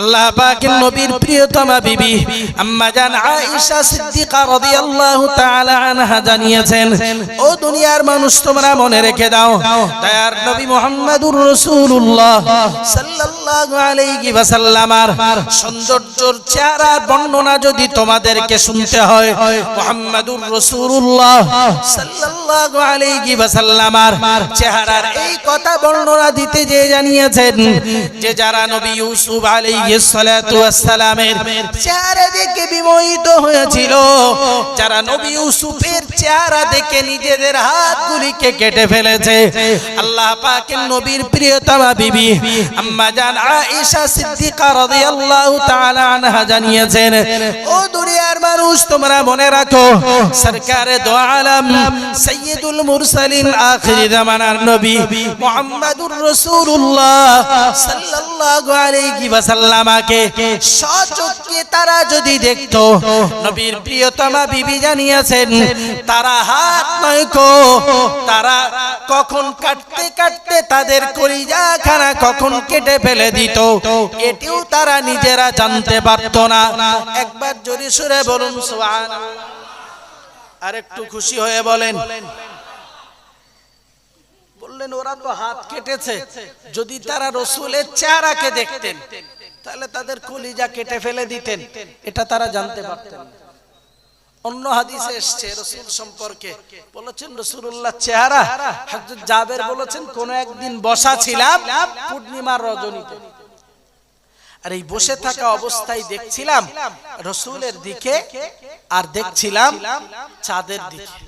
আল্লাহ পাকের নবীর প্রিয়তমা বিবি আম্মা জান আয়েশা সিদ্দিকা রাদিয়াল্লাহু তাআলা আনহা জানিয়েছেন, ও দুনিয়ার মানুষ, তোমরা মনে রেখে দাও, দয়ার নবী মুহাম্মদুর রাসূলুল্লাহ সাল্লাল্লাহু চেহারা দেখে বিমোহিত হয়েছিল, যারা নবী ইউসুফের চেহারা দেখে নিজেদের হাতগুলিকে কেটে ফেলেছে, আল্লাহ পাকের নবীর প্রিয়তমা বিবি আম্মা জান আয়েশা সিদ্দিকা রাদিয়াল্লাহু তাআলা আনহা জানিয়েছেন, ও দুনিয়ার মানুষ, তোমরা মনে রাখো, সরকারে দো সৈয়দুল মুরসালিন আখির জামানার নবী মুহাম্মাদুর রাসূলুল্লাহ সাল্লাল্লাহু আলাইহি সচক্ষে তারা যদি দেখতো, নবীর প্রিয়তমা বিবি জানিয়েছেন, তারা হাত নয় কো তারা কখন কাটতে কাটতে তাদের কলিজা খানা কখন কেটে ফেলে দিত। এটিও তারা নিজেরা জানতে পারতো না। একবার জোরে সুরে বলুন আর একটু খুশি হয়ে বলেন। বললেন, ওরা তো হাত কেটেছে। যদি তারা রসুলের চেহারাকে দেখতেন, তাহলে তাদের কলিজা কেটে ফেলে দিতেন। এটা তারা জানতে পারতেন না। অন্য হাদিসে এসছে, রসুল সম্পর্কে। বলেছেন রসুল্লাহ চেহারা। হাজর জাবের বলেছেন, কোন একদিন বসা ছিলাম পূর্ণিমার রজনীতে। আর এই বসে থাকা অবস্থায় দেখছিলাম রসুলের দিকে আর দেখছিলাম চাঁদের দিকে।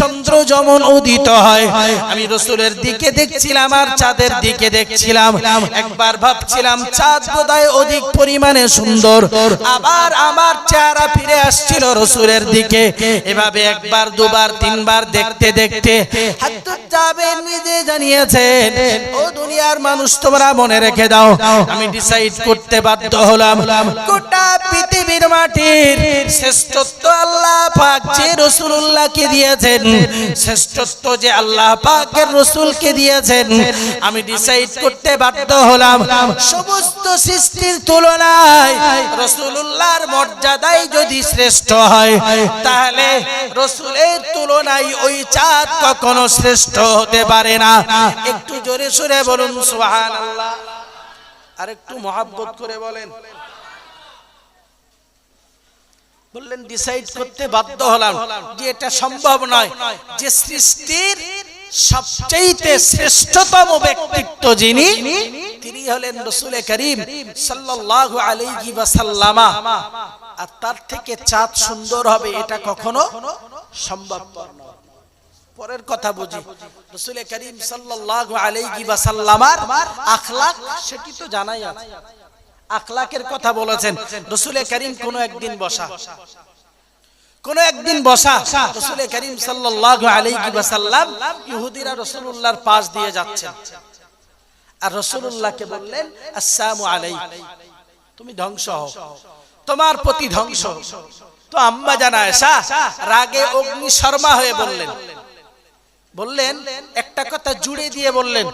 চন্দ্র যেমন উদিত হয়, আমি রসুলের দিকে দেখছিলাম আর চাঁদের দিকে দেখছিলাম। একবার ভাবছিলাম, চাঁদ বোধহয় অধিক পরিমাণে সুন্দর। আবার আমার চেহারা ফিরে আসছিল রসুলের দিকে। এভাবে একবার, দুবার, তিনবার দেখতে দেখতে নিজে জানিয়েছেন, ও দুনিয়ার মানুষ, তোমরা মনে রেখে দাও, আমি ডিসাইড করতে বাধ্য হলাম। গোটা পৃথিবীর মাটির শ্রেষ্ঠত্ব আল্লাহ পাক যে রসুল্লাহকে দিয়েছেন, শ্রেষ্ঠত্ব যে আল্লাহ পাকের রসুলকে দিয়েছেন, আমি ডিসাইড করতে বাধ্য হলাম। সমস্ত সৃষ্টির তুলনায় রসুল্লাহর মর্যাদাই যদি শ্রেষ্ঠ হয়, তাহলে রসুলের তুলনায় ওই চাঁদ কখনো শ্রেষ্ঠ হতে পারে না। একটু জোরে সুরে বলুন, সুবহানাল্লাহ। আর একটু মহাব্বত করে বলেন। বললেন ডিসাইড করতে বাধ্য হলাম যে এটা সম্ভব নয়, যে সৃষ্টির সবচেয়ে শ্রেষ্ঠতম ব্যক্তিত্ব যিনি, তিনি হলেন রসুল করিম সাল্লাল্লাহু আলাইহি ওয়াসাল্লামা। আর তার থেকে চাঁদ সুন্দর হবে, এটা কখনো সম্ভব নয়। পরের কথা বুঝি। রসুল করিম সাল্লাল্লাহু আলাইহি ওয়াসাল্লামার আখলাক সেটি তো জানাই আছে। আখলাকের কথা বলেছেন রসুল করিম কোন একদিন বসা। কোন একদিন বসা রসুল করিম সাল্লাল্লাহু আলাইহি ওয়াসাল্লাম ইহুদিরা রাসূলুল্লাহর পাশ দিয়ে যাচ্ছেন। আর রাসূলুল্লাহকে বললেন, আসসালামু আলাইকুম। তুমি ধ্বংস হও। তোমার প্রতি ধ্বংস তো আম্মা জানা এসা রাগে অগ্নি শর্মা হয়ে বললেন বললেন একটা কথা জুড়ে দিয়ে বললেন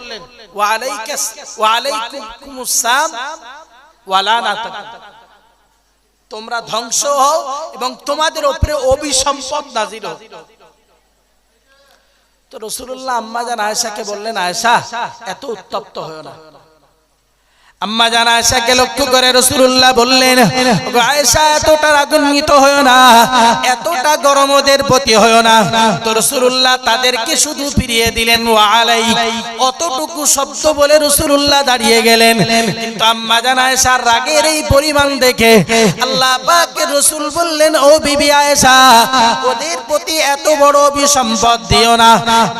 তোমরা ধ্বংস হও এবং তোমাদের ওপরে অভিসম্পদ নাজির হোক তো রসুল্লাহ আম্মা জান আয়েশাকে বললেন আয়সা এত উত্তপ্ত হয়ে না। আম্মা জানা আয়েশাকে লক্ষ্য করে রাসূলুল্লাহ বললেন আয়েশা, এতটা রাগান্বিত হয়ো না, এতটা গরম ওদের প্রতি হয়ো না। তো রাসূলুল্লাহ তাদেরকে শুধু ফিরিয়ে দিলেন আলাই অতটুকু শব্দ বলে রাসূলুল্লাহ দাঁড়িয়ে গেলেন। কিন্তু আম্মা জানা আয়েশার রাগের এই পরিমাণ দেখে আল্লাহ পাকের রাসূল বললেন, ও বিবি আয়েশা, ওদের প্রতি এত বড় অভিসম্পদ দিও না।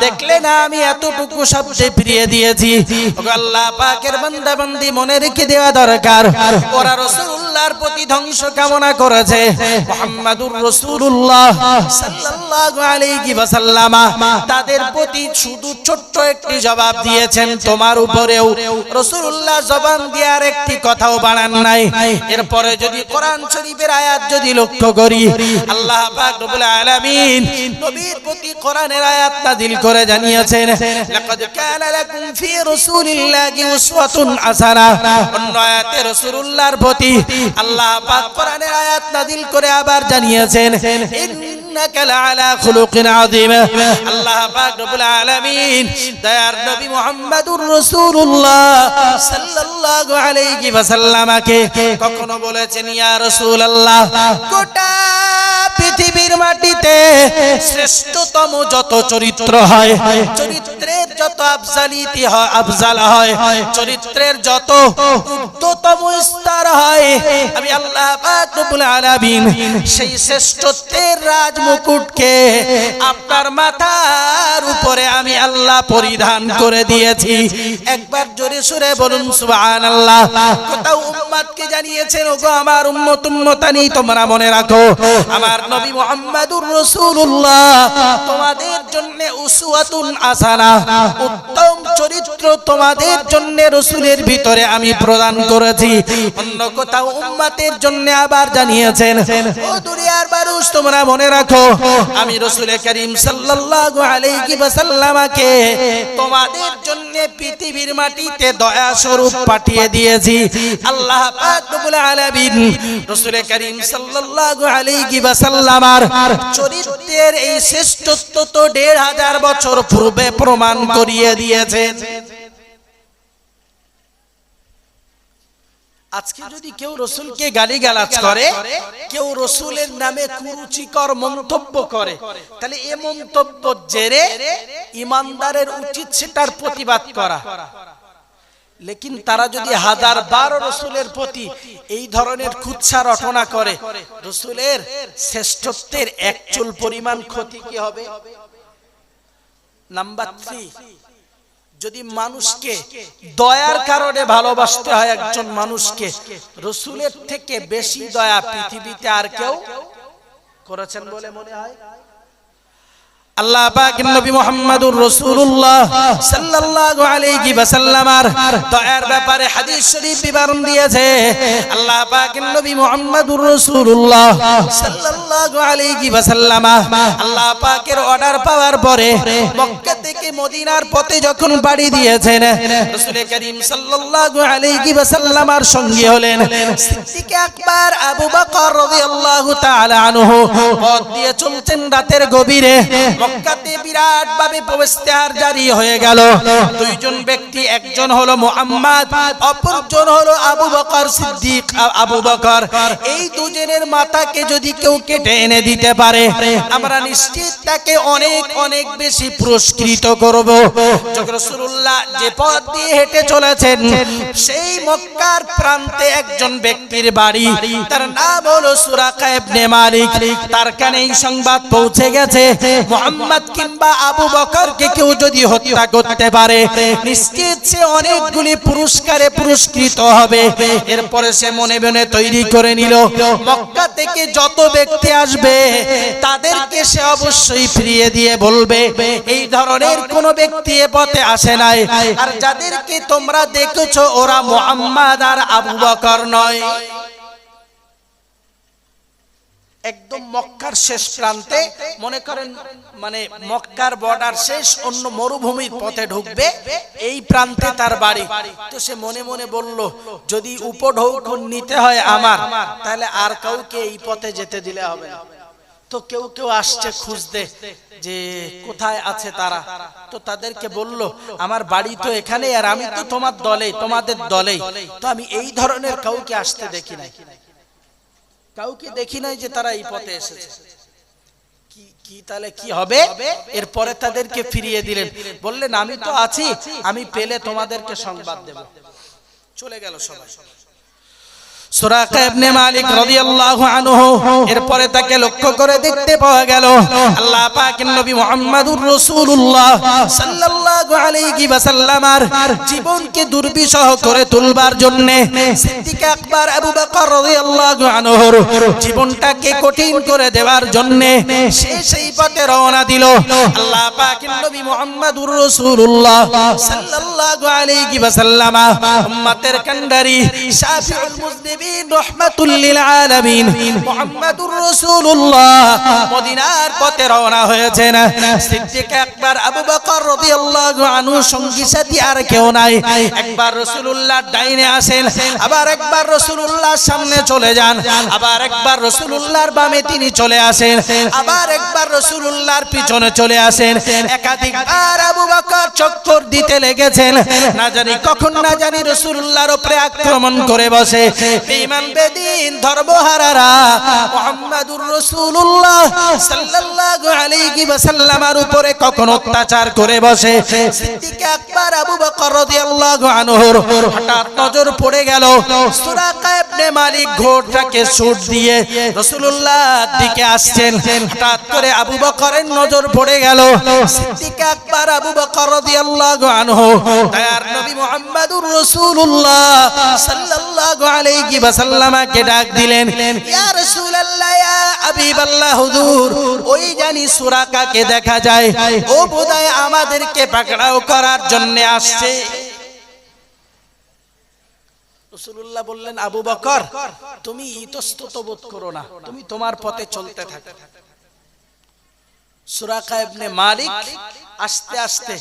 দেখলে না আমি এতটুকু শব্দে ফিরিয়ে দিয়েছি? আল্লাহ পাকের বান্দা বান্দি মনে রেখে দেওয়া দরকার। ওরা রাসূলুল্লাহর প্রতি ধ্বংস কামনা করেছে। মুহাম্মাদুর ওয়াসাল্লাম তাদের প্রতি শুধু ছোট্ট একটি জবাব দিয়েছেন, তোমার উপরেও। রাসূলুল্লাহ জবান দেওয়ার একটি কথাও বাড়ান নাই। এরপরে যদি কোরআন শরীফের আয়াত যদি লক্ষ্য করি, আল্লাহ আলামিন নবীর প্রতি কোরআনের আয়াত নাযিল করে জানিয়েছেন, লাকাদ কানা লাকুম ফি রাসূলিল্লাহি উসওয়াতুন হাসানা। অন্য আয়াতে প্রতি আল্লাহ পাক কোরআনের আয়াত নাযিল করে আবার জানিয়েছেন, ইন্নাকা লাআলা খুলুকিন আযীম। আল্লাহ পাক রব্বুল আলামিন দয়ার নবী মুহাম্মদুর রাসূলুল্লাহ সাল্লাল্লাহু আলাইহি ওয়াসাল্লামকে কখনো বলেছেন, ইয়া রাসূলুল্লাহ, গোটা পৃথিবীর মাটিতে শ্রেষ্ঠতম যত চরিত্র হয়, চরিত্রের যত আফজালিতি হয়, আফজাল হয়, চরিত্রের যত উচ্চতম স্তর হয়, আমি আল্লাহ পাক রব্বুল আলামিন সেই শ্রেষ্ঠত্বের রাজ মুকুটকে আপনার মাথার উপরে আমি আল্লাহ পরিধান করে দিয়েছি। একবার জোরে সুরে বলুন, সুবহানাল্লাহ। কোথাও উম্মতকে জানিয়েছেন, ওগো, আমার উম্মত উম্মতানি, তোমরা মনে রাখো, আমার নবী মুহাম্মাদুর রাসূলুল্লাহ তোমাদের জন্য উসওয়াতুন হাসানা উত্তম চরিত্র তোমাদের জন্য রাসূলের ভিতরে আমি প্রদান করেছি। অন্য কোথাও উম্মতের জন্য আবার জানিয়েছেন তোমরা মনে রাখো, আমি রাসূল করিম তোমাদের জন্য পৃথিবীর মাটিতে দয়া স্বরূপ পাঠিয়ে দিয়েছি। আল্লাহ রাসূল করিম সাল্লাল্লাহু চরিত্রের এই শ্রেষ্ঠত্ব তো দেড় হাজার বছর পূর্বে প্রমাণ করিয়ে দিয়েছেন আজকে যদি কেউ রসুলকে গালিগালাজ করে কেউ রসুলের নামে কুরুচিকর মন্তব্য করে তাহলে এ মন্তব্য জেরে ইমানদারের উচিত সেটার প্রতিবাদ করা। লেকিন তারা যদি হাজার বার রসুলের প্রতি এই ধরনের কুৎসা রটনা করে রসুলের শ্রেষ্ঠত্বের একচুল পরিমাণ ক্ষতি কি হবে? নাম্বার থ্রি যদি মানুষকে দয়ার কারণে ভালোবাসতে হয় একজন মানুষকে রসুলের থেকে বেশি দয়া পৃথিবীতে আর কেউ করেছেন বলে মনে হয়? আল্লাহ পাকের নবী মুহাম্মদুর রাসূলুল্লাহ সাল্লাল্লাহু আলাইহি ওয়াসাল্লামার দয়ার ব্যাপারে হাদিস শরীফ বিবরণ দিয়েছে। আল্লাহ পাকের নবী মুহাম্মদুর রাসূলুল্লাহ সাল্লাল্লাহু আলাইহি ওয়াসাল্লাম, আল্লাহ পাকের অর্ডার পাওয়ার পরে মক্কা থেকে মদিনার পথে যখন বাড়ি দিয়েছেন রাসূল করিম সাল্লাল্লাহু আলাইহি ওয়াসাল্লামার সঙ্গী হলেন সিদ্দিক আকবর, আবু বকর রাদিয়াল্লাহু তাআলা আনহু। পথ দিয়ে চলছেন রাতের গভীরে, মক্কাতে বিরাট ভাবে প্রবেশতার জারি হয়ে গেল। দুইজন ব্যক্তি, একজন হলো মুহাম্মদ অপরজন হলো আবু বকর সিদ্দিক আবু বকর। এই দুজনের মাথাকে যদি কেউ কেটে এনে দিতে পারে। আমরা নিশ্চিত তাকে অনেক অনেক বেশি পুরস্কৃত করব। যখন রাসূলুল্লাহ যে পথ দিয়ে হেঁটে চলেছেন, সেই মক্কার প্রান্তে একজন ব্যক্তির বাড়ি। তার নাম হলো সুরাকা ইবনে মালিক। তার কানে এই সংবাদ পৌঁছে গেছে। মোহাম্মদ কিংবা আবু বকরকে কেউ যদি হত্যা করতে পারে, নিশ্চিত সে অনেকগুলি পুরস্কারে পুরস্কৃত হবে। এরপরে সে মনে মনে তৈরি করে নিল, মক্কা থেকে যত ব্যক্তি আসবে, তাদেরকে সে অবশ্যই ফিরিয়ে দিয়ে বলবে, এই ধরনের কোন ব্যক্তি এ পথে আসে নাই। আর যাদেরকে তোমরা দেখেছ, ওরা মোহাম্মদ আর আবু বকর নয়। একদম মক্কার শেষ প্রান্তে, মনে করেন মানে মক্কার বর্ডার শেষ, অন্য মরুভূমির পথে ঢুকবে, এই প্রান্তে তার বাড়ি। তো সে মনে মনে বলল, যদি উপঢৌকন নিতে হয় আমার, তাহলে আর কাউকে এই পথে যেতে দিলে হবে তো কেউ কেউ আসছে খুঁজতে যে কোথায় আছে তারা। তো তাদেরকে বলল, আমার বাড়ি তো এখানে আর আমি তো তোমার দলে তোমাদের দলেই। তো আমি এই ধরনের কাউকে আসতে দেখি নাই। কাউকে দেখি নাই যে তারা এই পথে এসেছে। কি কি তাহলে কি হবে? এরপরে তাদেরকে ফিরিয়ে দিলেন। বললেন আমি তো আছি। আমি পেলে তোমাদেরকে সংবাদ দেব। চলে গেল সবাই। এরপরে তাকে লক্ষ্য করে দেখতে পাওয়া গেল, আল্লাহ নবী জীবনকে দুর্বিষহ করে তুলবার জন্য জীবনটাকে কঠিন করে দেওয়ার জন্য সেই পথে রওনা দিল। আল্লাহ পাকের নবী রহমাতুল লিল আলামিন মুহাম্মাদুর রাসূলুল্লাহ। মদিনার পথে রওনা হয়েছেন। সিদ্দিক আকবর আবু বকর রাদিয়াল্লাহু আনহু সঙ্গী সাথী আর কেউ নাই। একবার রাসূলুল্লাহ ডাইনে আসেন, আবার একবার রাসূলুল্লাহর সামনে চলে যান, আবার একবার রাসূলুল্লাহর বামে তিনি চলে আসেন, আবার একবার রাসূলুল্লাহর পিছনে চলে আসেন। একাধিকবার আবু বকর চক্কর দিতে লেগেছেন। না জানি কখন না জানি রাসূলুল্লাহর উপরে আক্রমণ করে বসে। বেঈমান, বেদিন ধর্মহারারা মুহাম্মাদুর রাসূলুল্লাহ সাল্লাল্লাহু আলাইহি ওয়াসাল্লামের উপরে কখন অত্যাচার করে বসে। সিদ্দিক আকবর, আবু বকর রাদিয়াল্লাহু আনহুর হঠাৎ নজর পড়ে গেল। সুরাকা ইবনে মালিক ঘোড়টাকে ছুট দিয়ে রাসূলুল্লাহর দিকে আসছেন। হঠাৎ করে আবু বকরের নজর পড়ে গেল। সিদ্দিক আকবর, আবু বকর রাদিয়াল্লাহু আনহু, দয়ার নবী মুহাম্মাদুর রাসূলুল্লাহ সাল্লাল্লাহু আলাইহি ওয়াসাল্লামকে ডাক দিলেন, ইয়া রাসূলুল্লাহ হাবিবাল্লাহ, হুজুর, ওই জানি সুরাকাকে দেখা যায়? ও বোধহয় আমাদেরকে পাকড়াও করার জন্য আসছে। বললেন, আবু বকর, তুমি ইতস্তত বোধ করো না, তুমি তোমার পথে চলতে থাকো। সুরাকা ইবনে মালিক, আস্তে আস্তে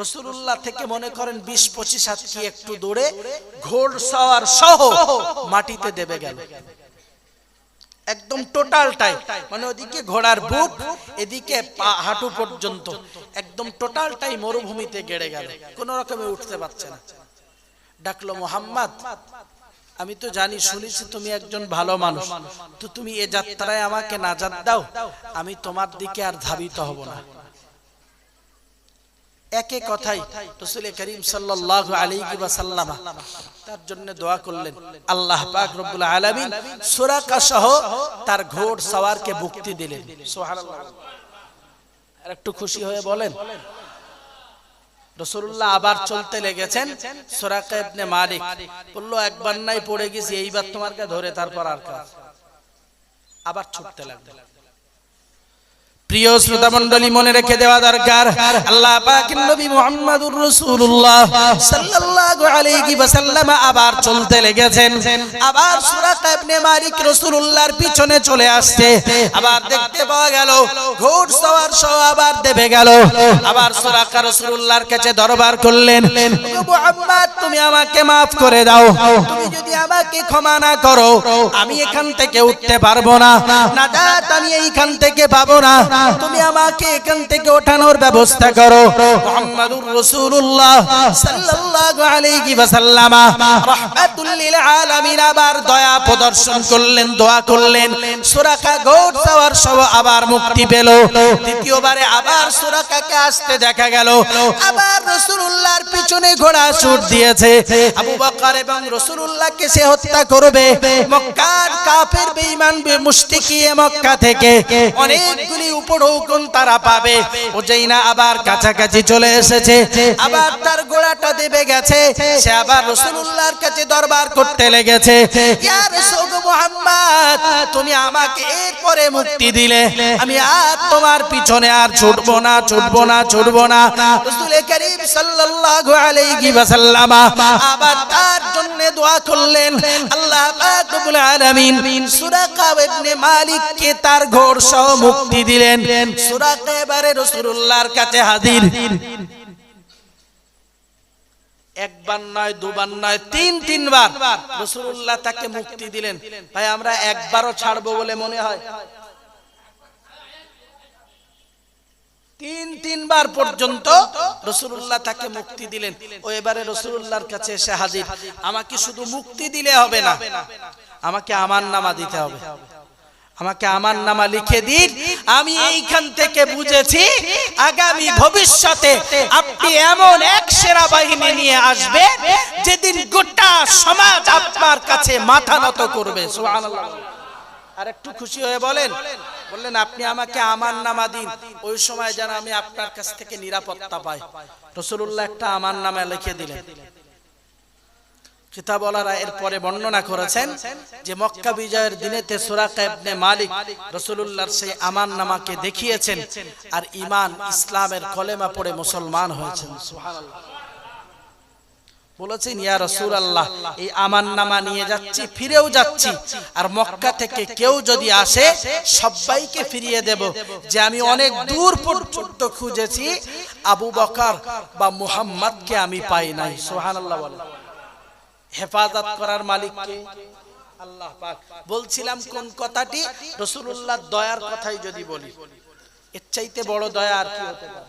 রসুল্লাহ থেকে মনে করেন বিশ পঁচিশ হাত কি একটু দূরে, ঘোড় সওয়ার সহ মাটিতে দেবে গেল। একদম টোটালটাই মানে ওদিকে ঘোড়ার বুক, এদিকে হাঁটু পর্যন্ত, একদম টোটালটাই মরুভূমিতে গেড়ে গেল। কোন রকমে উঠতে পারছে না। ডাকলো, মোহাম্মদ আমি তো জানি, শুনেছি তুমি একজন ভালো মানুষ। তো তুমি এ যাত্রায় আমাকে নাজাত দাও। আমি তোমার দিকে আর ধাবিত হব না। একে কথাই রসুল করিম তার জন্য দোয়া করলেন, আল্লাহ পাক রব্বুল সুরাকা সহ তার ঘোড় সওয়ারকে মুক্তি দিলেন। আর একটু খুশি হয়ে বলেন রসুল্লাহ আবার চলতে লেগেছেন সোরাকা মালিক। বলল, একবার নাই, পড়ে গেছি, এইবার তোমার ধরে, তারপর আর কাজ। আবার ছুটতে লাগল। প্রিয় শ্রোতা মণ্ডলী মনে রেখে দেওয়া দরকার, আল্লাহ পাকের নবী মুহাম্মদুর রাসূলুল্লাহ সাল্লাল্লাহু আলাইহি ওয়াসাল্লাম আবার চলতে লেগেছেন, আবার সুরাকা ইবনে মালিক রাসূলুল্লাহর পিছনে চলে আসছে, আবার দেখতে পাওয়া গেল ঘোড় সওয়ার সহ আবার দেবে গেল, আবার সুরাকা রাসূলুল্লাহর কাছে দরবার করলেন মুহাম্মদ, তুমি আমাকে maaf করে দাও, তুমি যদি আমাকে ক্ষমা না করো, আমি এখান থেকে উঠতে পারব না নাজাত আমি এইখান থেকে পাবো না তুমি আমাকে এখান থেকে ওঠানোর ব্যবস্থা করো। মুহাম্মাদুর রাসূলুল্লাহ সাল্লাল্লাহু আলাইহি ওয়াসাল্লাম রাহমাতুল লিল আলামিন আবার দয়া প্রদর্শন করলেন, দোয়া করলেন। সুরাকা আবার মুক্তি পেল। দ্বিতীয়বারে আবার সুরাকাকে আসতে দেখা গেল। আবার রাসূলুল্লাহর পিছনে ঘোড়া ছুট দিয়েছে। আবু বকর এবং রাসূলুল্লাহকে সে হত্যা করবে। মক্কার কাফের, বেঈমান মুশরিকিয়ে মক্কা থেকে। অনেকগুলি উপঢৌকন তারা পাবে। যেই না আবার কাছাকাছি চলে এসেছে। আবার তার গোড়াটা দেবে গেছে। সে আবার রসুল্লাহর কাছে দরবার করতে লেগেছে। তুমি আমাকে এরপরে মুক্তি দিলে। আমি আর তোমার পিছনে আর না, ছুটবো না না। আবার তার জন্য দোয়া করলেন। আল্লাহ মালিককে তার ঘোড় সহ মুক্তি দিলেন। সুরাকা এবারে রাসূলুল্লাহর কাছে হাজির। একবার নয়, দুবার নয়, তিন, তিনবার রসুল্লাহ তাকে মুক্তি দিলেন। ভাই, আমরা একবারও ছাড়বো বলে মনে হয়। তিন, তিনবার পর্যন্ত রসুল্লাহ তাকে মুক্তি দিলেন। ও এবারে রসুল্লাহর কাছে এসে হাজির। আমাকে শুধু মুক্তি দিলে হবে না, আমাকে আমার নামা দিতে হবে। আমাকে আমার নামা লিখে দিন। আমি এইখান থেকে বুঝেছি আগামী ভবিষ্যতে আপনি এমন এক সেরা বাহিনী নিয়ে আসবে যেদিন গোটা সমাজ আপনার কাছে মাথা নত করবে। আর একটু খুশি হয়ে বলেন বললেন আপনি আমাকে আমার নামা দিন। ওই সময় যেন আমি আপনার কাছ থেকে নিরাপত্তা পাই। রসুল্লাহ একটা আমার নামে লিখে দিলেন। কিতাবলারা এরপরে বর্ণনা করেছেন যে মক্কা বিজয়ের দিনেতে সুরাকা দেখিয়েছেন আর ইমান ইসলামের কলেমা পড়ে মুসলমান হয়েছেন। বলেছেন, ইয়া রসুল আল্লাহ এই আমান নামা নিয়ে যাচ্ছি, ফিরেও যাচ্ছি। আর মক্কা থেকে কেউ যদি আসে, সবাইকে ফিরিয়ে দেব, যে আমি অনেক দূর পর্যন্ত খুঁজেছি। আবু বকর বা মুহাম্মদকে আমি পাই নাই। সুবহানাল্লাহ বলেন। হেফাজত করার মালিককে। আল্লাহ পাক বলছিলাম, কোন কথাটি? রসুল্লাহ দয়ার কথাই যদি বলি। এর চাইতে বড় দয়া আর কি হতে পারে?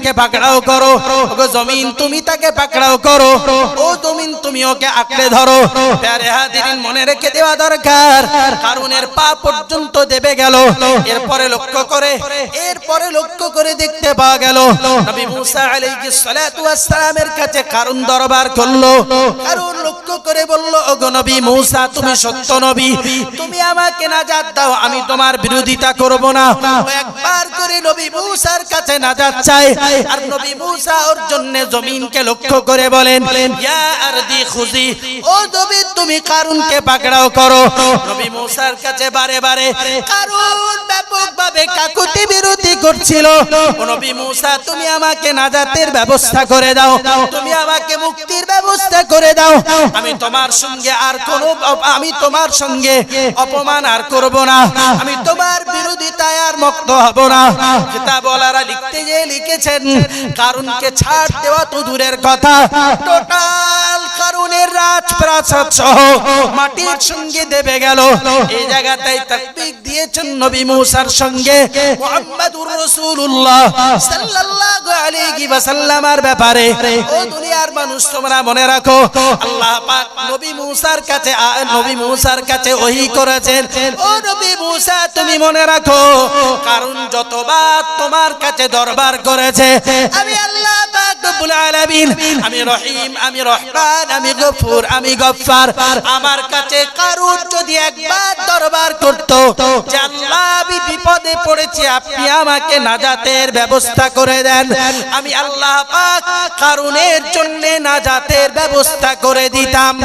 পাকড়াও করো। ওগো জমিন, তুমি তাকে পাকড়াও করো। ও জমিন, তুমি ওকে আঁকড়ে ধরো। প্যারে হাদিরিন মনে রেখে দেওয়া দরকার। কারুনের পা পর্যন্ত দেবে গেল। এরপরে লক্ষ্য করে, এরপরে লক্ষ্য করে দেখতে পাওয়া গেল। নবী মুসা আলাইহিস সালাতু ওয়াস সালামের কাছে কারুন দরবার করল কারণ নবী মুসা, তুমি সত্য নবী। তুমি আমাকে নাজাত দাও, আমি তোমার বিরোধিতা করব না। একবার করে নবী মুসার কাছে নাজাত চাই। আর নবী মুসা ওর জন্য জমিনকে লক্ষ্য করে বলেন, ইয়া আরদি খুজি, ও জমিন তুমি কারুনকে পাকড়াও করো? নবী মুসার কাছে বারে বারে, কারুন ব্যাপকভাবে কাকুতি বিরোধী করছিল। নবী মৌসা, তুমি আমাকে নাজাতের ব্যবস্থা করে দাও। তুমি আমাকে মুক্তির ব্যবস্থা করে দাও। আমি তোমার সঙ্গে আর কোন আমি তোমার সঙ্গে অপমান আর করব না। আমি তোমার বিরোধিতায় আর মুক্ত হব না। কিতাবলারা লিখতে গিয়ে লিখেছেন কারণকে ছাড় দেওয়া তো দূরের কথা। টোটাল সহ মাটির সঙ্গে দেবে গেল। এই জায়গাটাই দিয়েছেন নবী মুসার সঙ্গে মুহাম্মাদুর রাসূলুল্লাহ সাল্লাল্লাহু আলাইহি ব্যাপারে। ও দুনিয়ার মানুষ, তোমরা মনে রাখো, আল্লাহ পাক নবী মুসার কাছে নবী মুসার কাছে করেছেন। ও নবী মুসা, তুমি মনে রাখো, কারণ যতবার তোমার কাছে দরবার করেছে, আমি আল্লাহ পাক রব্বুল আলামিন, আমি রহিম, আমি রহমান, আমি গফুর আমি গফফার আমার কাছে কারুর যদি একবার দরবার করত আল্লাহ আমি বিপদে পড়েছি, আপনি আমাকে নাজাতের ব্যবস্থা করে দেন। আমি আল্লাহ পাক কারুনের জন্য নাজাতের ব্যবস্থা করে দিতাম।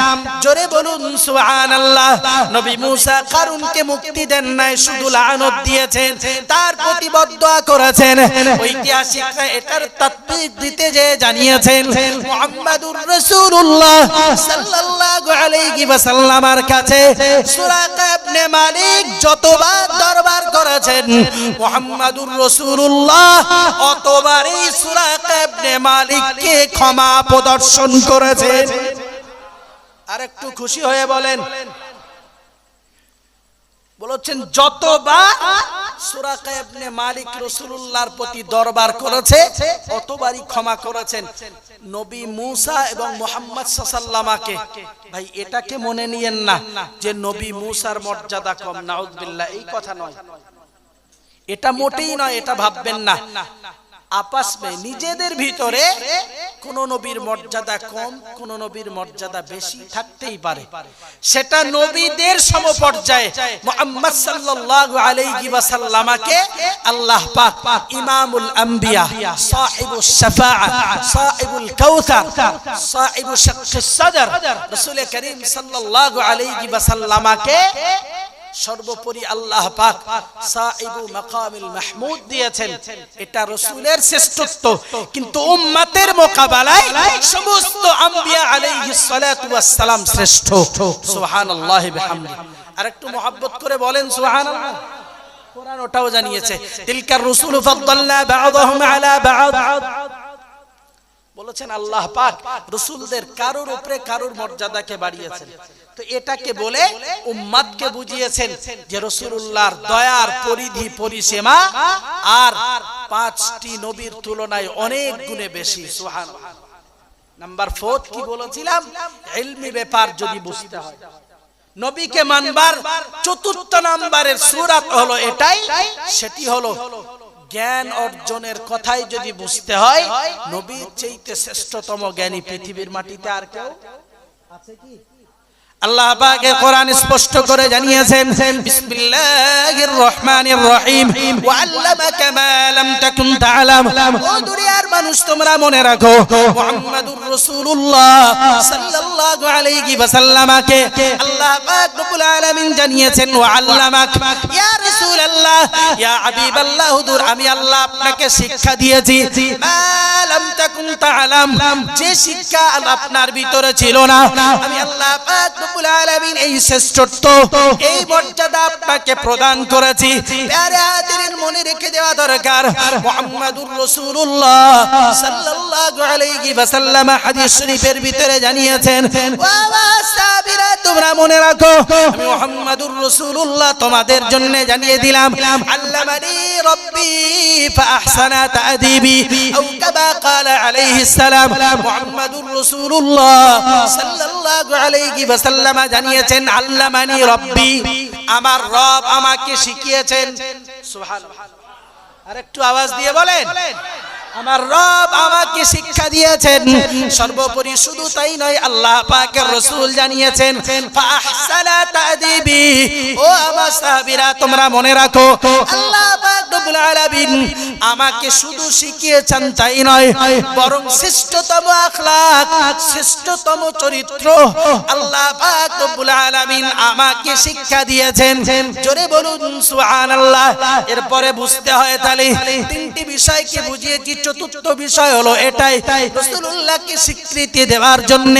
জোরে বলুন, সুবহানাল্লাহ। নবী মুসা কারুনকে মুক্তি দেন নাই, শুধু লানত দিয়েছেন, তার প্রতি বদদোয়া করেছেন। ঐতিহাসিকরা এটার তাত্ত্বিক দিতে যে জানিয়েছেন, মুহাম্মাদুর রাসূলুল্লাহ সাল্লাল্লাহু আলাইহি ওয়াসাল্লামের কাছে সুরাকা ইবনে মালিক যতবার দরবার করেছেন, মুহাম্মাদুর রাসূলুল্লাহ, অতবারই সুরাকা ইবনে মালিককে ক্ষমা প্রদর্শন করেছেন। আরেকটু খুশি হয়ে বলেন বলেছেন, যতবার সুরাকা প্রতি দরবার করেছে ততবারই ক্ষমা করেছেন। নবী এবং মোহাম্মদ ভাই, এটাকে মনে নিয়েন না যে নবী মর্যাদা এই কথা নয়। এটা মোটেই নয়, এটা ভাববেন না। আপস মে নিজেদের ভিতরে কোন নবীর মর্যাদা কম কোন নবীর মর্যাদা বেশি থাকতেই পারে। সেটা নবীদের সমপর্যায়ে মুহাম্মদ সাল্লাল্লাহু আলাইহি ওয়াসাল্লামাকে আল্লাহ পাক ইমামুল আম্বিয়া সাহিবুস শাফাআ সাহিবুল কাউসার সাহিবু শাক্কিস সাদর রাসূল করিম সাল্লাল্লাহু আলাইহি ওয়াসাল্লামাকে সর্বোপরি আল্লাহ পাক সাইবু মাকামিল মাহমুদ দিয়েছেন। এটা রাসূলের শ্রেষ্ঠত্ব। কিন্তু উম্মতের মোকাবেলায় সমস্ত আম্বিয়া আলাইহিস সালাতু ওয়াস সালাম শ্রেষ্ঠ। সুবহানাল্লাহি বিহামদি। আরেকটু মোহাব্বত করে বলেন, সুবহানাল্লাহ। কোরআন ওটাও জানিয়েছে, তিলকার রসুল ফাদ্দালনা বা'দাহুম আলা বা'দ। বলেছেন, আল্লাহ পাক রসুলদের কারোর উপরে কারোর মর্যাদাকে বাড়িয়েছেন। তো এটাকে বলে উম্মাদকে বুঝিয়েছেন যে রসুল্লাহর দয়ার পরিধি, পরিসীমা আর পাঁচটি নবীর তুলনায় অনেক গুণে বেশি সুহান নাম্বার ফোর কি বলেছিলাম? ইলমি ব্যাপার যদি বুঝতে হয়। নবীকে মানবার চতুর্থ নাম্বারের সুরাত হলো এটাই, সেটি হলো জ্ঞান অর্জনের কথাই যদি বুঝতে হয়, নবীর চাইতে শ্রেষ্ঠতম জ্ঞানী পৃথিবীর মাটিতে আর কেউ আছে কি? আল্লাহ পাকে কোরআন স্পষ্ট করে জানিয়েছেন, বিসমিল্লাহির রহমানির রহিম ওয়া আল্লামাকা মা লাম তাকুন তা'লাম ও দুনিয়ার মানুষ, তোমরা মনে রাখো, মুহাম্মাদুর রাসূলুল্লাহ সাল্লাল্লাহু আলাইহি ওয়াসাল্লামকে আল্লাহ পাক রব্বুল আলামিন জানিয়েছেন ওয়া আল্লামাক ইয়া রাসূলুল্লাহ, ইয়া হাবিবাল্লাহ, হুজুর, আমি আল্লাহ আপনাকে শিক্ষা দিয়েছি। মা লাম তাকুন তা'লাম যে শিক্ষা আপনার ভিতরে ছিল না, আমি আল্লাহ পাক রব্বুল এই শ্রেষ্ঠত্ব এই মর্যাদা আপনাকে প্রদান করেছি। মনে রেখে দেওয়া দরকার মুহাম্মাদুর রাসূলুল্লাহ সাল্লাল্লাহু আলাইহি ওয়াসাল্লাম হাদিস শরীফের ভিতরে জানিয়েছেন ওয়া ওয়া সাবিরা তোমরা মনে রাখো আমি মুহাম্মাদুর রাসূলুল্লাহ তোমাদের জন্য জানিয়ে দিলাম আল্লামানি রব্বি ফাআহসানা তা'দিবি আও কামা قال عليه السلام মুহাম্মাদুর রাসূলুল্লাহ সাল্লাল্লাহু আলাইহি ওয়াসাল্লাম জানিয়েছেন আল্লামানি রব্বি আমার রব আমাকে শিখিয়েছেন সুবহানাল্লাহ। আরেকটু আওয়াজ দিয়ে বলেন, আমার রব আমাকে শিক্ষা দিয়েছেন। সর্বোপরি শুধু তাই নয়, আল্লাহ পাকের রসুল জানিয়েছেন ও আমার সাহাবীরা, তোমরা মনে রাখো, আল্লাহ রব্বুল আলামিন আমাকে শুধু শিখিয়েছেন তাই নয়, বরং শ্রেষ্ঠতম আখলাক, শ্রেষ্ঠতম চরিত্র আল্লাহ পাক রব্বুল আলামিন আমাকে শিক্ষা দিয়েছেন। জোরে বলুন, সুবহানাল্লাহ। এরপরে বুঝতে হয় তাহলে তিনটি বিষয়কে বুঝিয়েছি। চতুর্থ বিষয় হলো এটাই, রাসূলুল্লাহকে স্বীকৃতি দেওয়ার জন্য,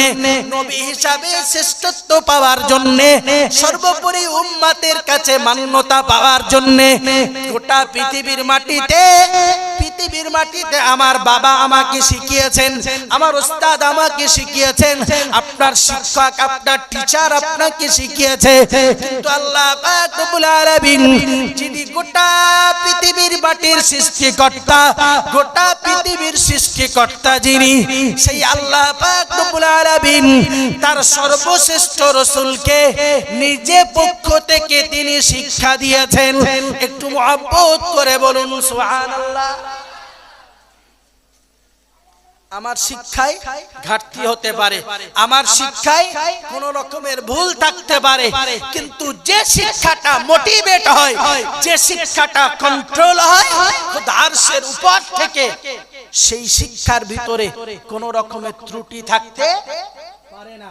নবী হিসাবে শ্রেষ্ঠত্ব পাওয়ার জন্য, সর্বোপরি উম্মতের কাছে মান্যতা পাওয়ার জন্য, গোটা পৃথিবীর মাটিতে পৃথিবীর মাটিতে আমার বাবা আমাকে শিখিয়েছেন, আমার ওস্তাদ আমাকে শিখিয়েছেন, আপনার শিক্ষক, আপনার টিচার আপনাকে শিখিয়েছে। কিন্তু আল্লাহ রব্বুল আলামিন, যিনি গোটা পৃথিবীর মাটির সৃষ্টিকর্তা, গোটা পৃথিবীর সৃষ্টিকর্তা যিনি, সেই আল্লাহ পাক রব্বুল আলামিন তার সর্বশ্রেষ্ঠ রাসূলকে নিজে পক্ষ থেকে তিনি শিক্ষা দিয়েছেন। একটু মহব্বত করে বলুন, সুবহানাল্লাহ। আমার শিক্ষায় ঘাটতি হতে পারে, আমার শিক্ষায় কোন রকমের ভুল থাকতে পারে, কিন্তু যে শিক্ষাটা মোটিভেট হয়, যে শিক্ষাটা কন্ট্রোল হয় উপর থেকে সেই শিক্ষার ভিতরে কোন রকমের ত্রুটি থাকতে পারে না।